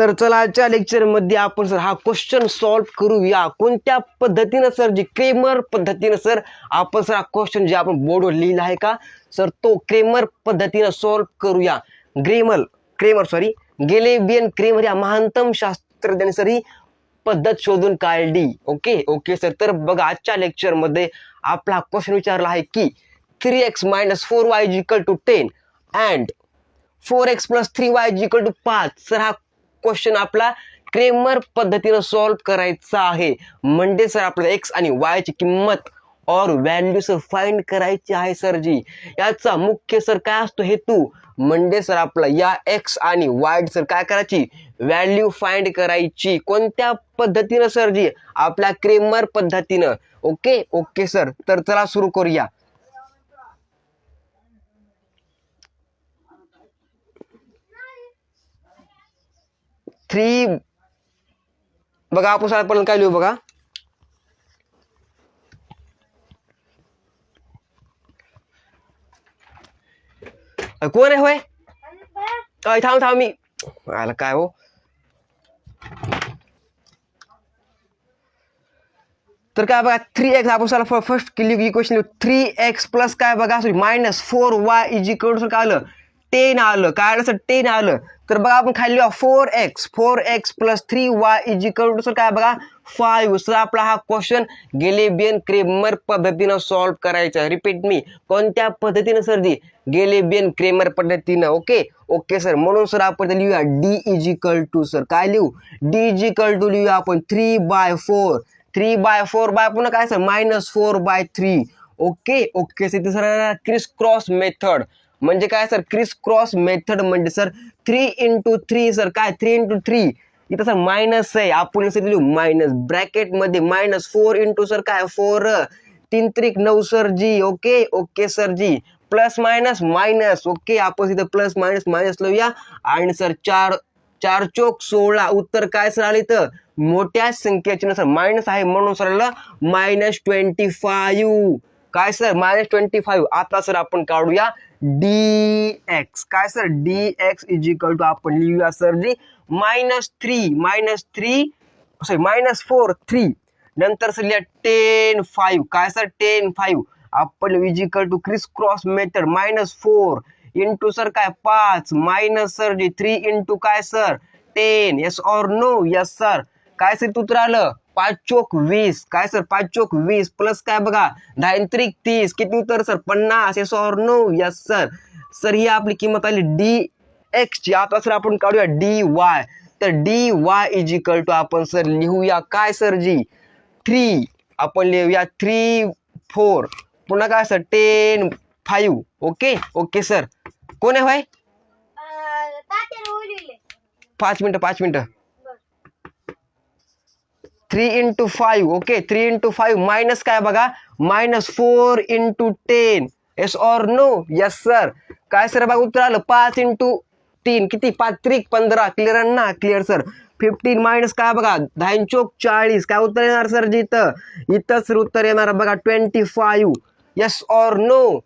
तर चला आजच्या लेक्चरमध्ये आपण सर हा क्वेश्चन सॉल्व करूया. कोणत्या पद्धतीनं सर जी क्रेमर पद्धतीनं सर आपण सर हा क्वेश्चन जे आपण बोर्डवर लिहिला आहे का? सर तो क्रेमर पद्धतीनं सॉल्व करूया. ग्रेमल क्रेमर सॉरी गेलेबियन क्रेमर या महानतम शास्त्रज्ञाने सर ही पद्धत शोधून काढली. ओके ओके सर तर बघा आजच्या लेक्चरमध्ये आपला क्वेश्चन विचारला आहे की three X minus four Y equal to ten and four X plus three Y equal to पाच. सर हा क्वेश्चन आपला क्रेमर पद्धतीनं सॉल्व करायचा आहे. म्हणजे सर आपल्याला एक्स आणि वायची किंमत और व्हॅल्यू सर फाइंड करायची आहे सर जी. याचा मुख्य सर काय असतो हेतू? म्हणजे सर आपला या एक्स आणि वाय सर काय करायची? व्हॅल्यू फाइंड करायची. कोणत्या पद्धतीनं सर जी? आपल्या क्रेमर पद्धतीनं. ओके ओके सर तर चला सुरू करूया. थ्री बघा आपण आपण काय बघा अ, कोण आहे होय थांब थांब मी आला काय हो तर काय बघा थ्री एक्स आपण सर फ़र्स्ट केली इक्वेशन थ्री एक्स प्लस काय बघा sorry minus four Y is equal काय आलं टेन आलं. काय आलं? सर टेन आलं. तर बघा आपण खाली four x four x plus three y is equal to sir काय बघा? फाईव्ह सर आपला हा क्वेश्चन गेलेबियन क्रेमर पद्धतीनं सॉल्व करायचा. रिपीट मी कोणत्या पद्धतीनं सर दी गेलेबियन क्रेमर पद्धतीनं. Okay okay sir. म्हणून सर आपण ते लिहूया. D is equal to sir काय लिहू? डी इज इक्वल टू लिहूया आपण three by four three by four by पुन्हा काय sir? Minus four by three okay okay sir sir criss cross method म्हणजे काय सर? क्रिस क्रॉस मेथड म्हणजे sir three into three sir काय? Three into three इथं sir minus आहे. आपण इथे लिहू. मायनस ब्रॅकेटमध्ये मायनस फोर इंटू सर काय? फोर तीन त्रिक नऊ sir ji okay okay sir ji plus minus minus okay आपण इथं प्लस मायनस मायनस लिहूया. आणि सर चार चार चोक सोळा. उत्तर काय सर आले तर मोठ्या संख्येचे सर मायनस आहे म्हणून सरला मायनस ट्वेंटी फाईव्ह काय सर? मायनस ट्वेंटी फाईव्ह आता सर आपण काढूया डी एक्स काय sir? D X is equal to आपण लिहूया sir ji minus three minus three sorry minus four three नंतर सर लिहा टेन फाईव्ह काय सर? टेन फाईव्ह आपण is equal to criss cross method minus four into sir काय? पाच. Minus sir ji three into काय sir? Ten yes or no yes sir काय sir? उत्तर आलं? पाच चोक वीस. काय सर? पाच चोक वीस प्लस काय बघा? दहा त्रिक तीस. किती उत्तर सर? पन्नास. Yes or no yes sir sir ही आपली किंमत आली डी एक्स ची. आता सर आपण काढूया डी वाय तर D Y is equal to आपण सर लिहूया काय सर जी? थ्री आपण लिहूया थ्री फोर पुन्हा काय sir ten five okay okay sir कोण आहे भाई? पाच मिनटं पाच मिनटं. Three into five okay three into five minus काय बघा? Minus four into ten yes or no yes sir काय सर बघा उत्तर आलं. पाच इंटू तीन. किती? पाच त्रिक पंधरा. क्लिअर ना? क्लिअर सर फिफ्टीन मायनस काय बघा? दहा चोक चाळीस. काय उत्तर येणार सर जिथं इथं. इथं सर उत्तर येणार बघा twenty five yes or no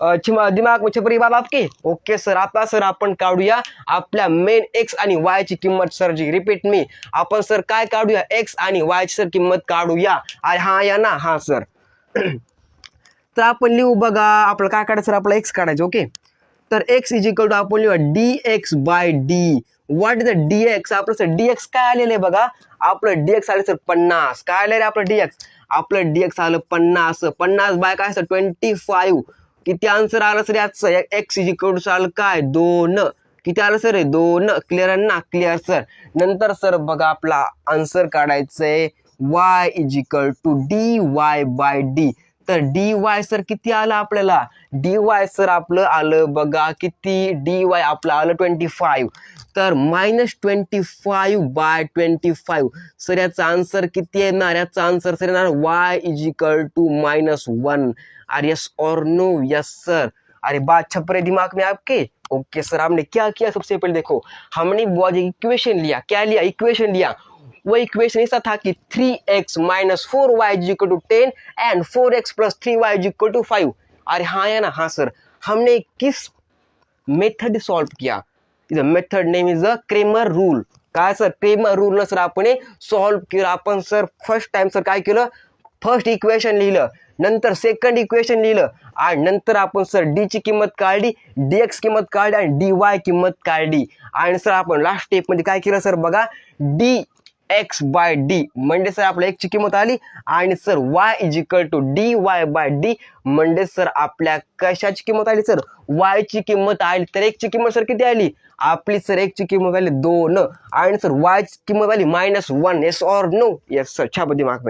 दिमाग म्हणजे परिवार बात ओके सर आता सर आपण काढूया आपल्या मेन एक्स आणि वाय ची किंमत सर जी. रिपीट मी आपण सर काय काढूया? एक्स आणि वाय ची सर किंमत काढूया. हा या ना. हा सर. तर आपण लिहू बघा. आपलं काय काढायचं सर? आपलं एक्स काढायचं ओके? तर एक्स इज इक्वल टू आपण लिहूया D X by D what is the D X आपलं सर डी एक्स काय आलेलं आहे बघा? आपलं डी एक्स आलं सर पन्नास. काय आलेलं आहे आपलं डी एक्स आपलं डी एक्स आलं पन्नास. पन्नास बाय काय सर? ट्वेंटी फाईव्ह किती आन्सर आलं सर याचं एक्स इज इक्वल टू आलं काय? दोन. किती आलं सर हे? दोन. क्लिअर ना? क्लिअर सर नंतर सर बघा आपला आन्सर काढायचंय. Y is equal to D Y by D तर डी वाय सर किती आलं आपल्याला? डी वाय सर आपलं आलं बघा किती? डी वाय आपलं आलं ट्वेंटी फाईव्ह तर minus twenty five by twenty five sir याचा आन्सर किती sir Y is equal to minus one or yes or no yes sir अरे बात छपरे दिमाग में आपके? ओके सर हमने क्या किया सबसे पहले देखो। हमने वो इक्वेशन लिया, क्या लिया? इक्वेशन लिया। वो इक्वेशन ऐसा था कि three x minus four y is equal to ten and four x plus three y is equal to five अरे हाँ या ना? हाँ सर हमने किस मेथड सॉल्व किया? इथं method name is a Cramer rule काय सर क्रेमर रूल सर आपण सॉल्व्ह केलं. आपण सर फर्स्ट टाइम सर काय केलं? फर्स्ट इक्वेशन लिहिलं. नंतर सेकंड इक्वेशन लिहिलं. आणि नंतर आपण सर डीची किंमत काढली डी एक्स किंमत काढली आणि डी वाय किंमत काढली. आणि सर आपण लास्ट स्टेपमध्ये काय केलं सर बघा? डी एक्स बाय डी म्हणजे सर आपल्या एक्सची किंमत आली आणि sir Y is equal to D Y by D म्हणजे सर आपल्या कशाची किंमत आली सर वायची किंमत आली तर एकची किंमत सर किती आली? आपली सर एकची किंमत आली दोन. आणि सर वायची किंमत आली minus one yes or no yes sir छापती mark